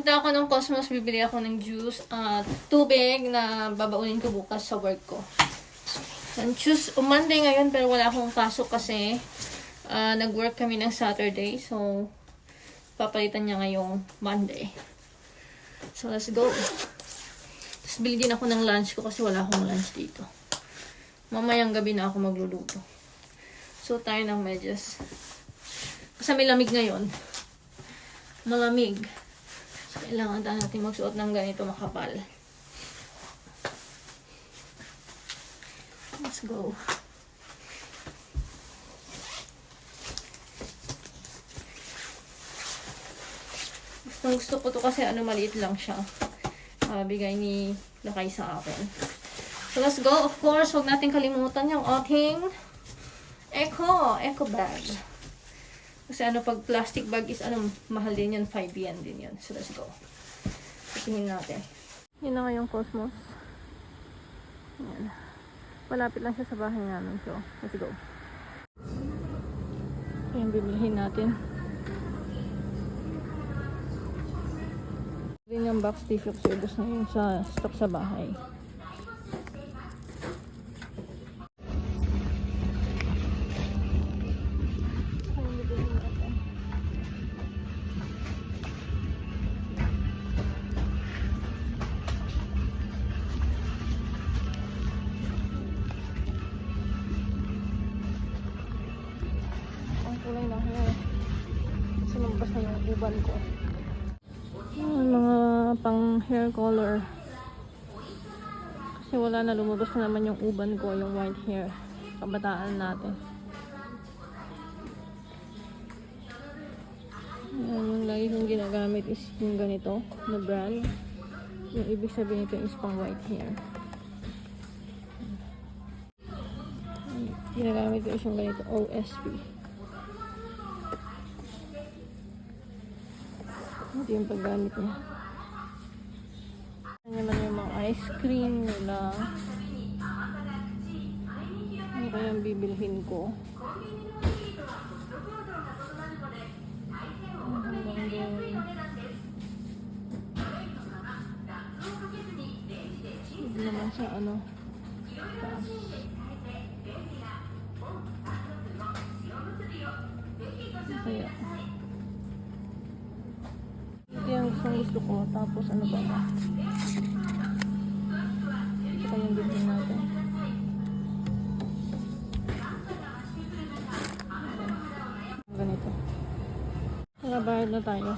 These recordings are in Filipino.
Punta ako ng Cosmos, bibili ako ng juice at tubig na babaunin ko bukas sa work ko. And choose, um, Monday ngayon pero wala akong pasok kasi ah, nag-work kami ng Saturday. So, papalitan niya ngayong Monday. So, let's go. Tapos bili din ako ng lunch ko kasi wala akong lunch dito. Mamayang gabi na ako magluluto. So, tayo ng medyas. Kasi may lamig ngayon. Malamig. Kailangan tayo natin magsuot ng ganito makapal. Let's go. Gustong gusto ko to kasi ano maliit lang siya. Ah, bigay ni Lakay sa akin. So let's go. Of course, huwag natin kalimutan yung ating Eco, Eco bag. Kasi ano, pag plastic bag is ano, mahal din yan, 5 yen din yan. So let's go. Tingin natin. Yun na nga yung Cosmos. Yan. Malapit lang siya sa bahay namin. So, let's go. Yung bibilihin natin. Rin yung box kasi ubos na yun sa stock sa bahay. Lumabas na yung uban ko. Yung mga pang hair color. Kasi wala na lumabas na naman yung uban ko, yung white hair. Kabataan natin. Yan, yung lagi kong ginagamit is yung ganito, na brand. Yung ibig sabihin nito is pang white hair. Ginagamit ko is yung ganito, OSP. Ito yung paggamit niya. Ano naman yung mga ice cream nila. Ano ba yung bibilhin ko? Hanggang doon. Ito naman sa ano. Taas. Kaya. Ito yung gustong gusto ko. Tapos ano ba ba? Ito yung bilhin natin. Ganito. Nakabayad na tayo.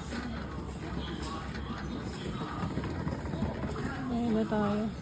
Ayan na tayo.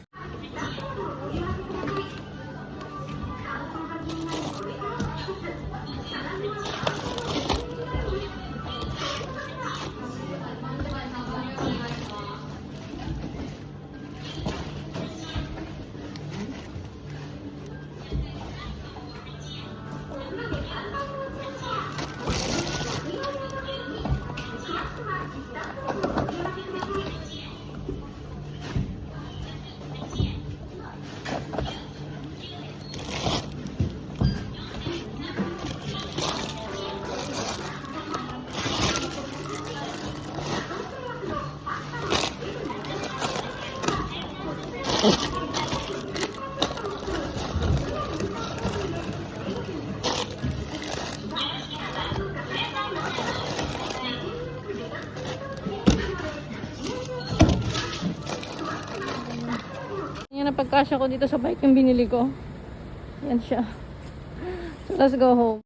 Yan pagkasya ko dito sa bike yung binili ko. Yan siya. So, let's go home.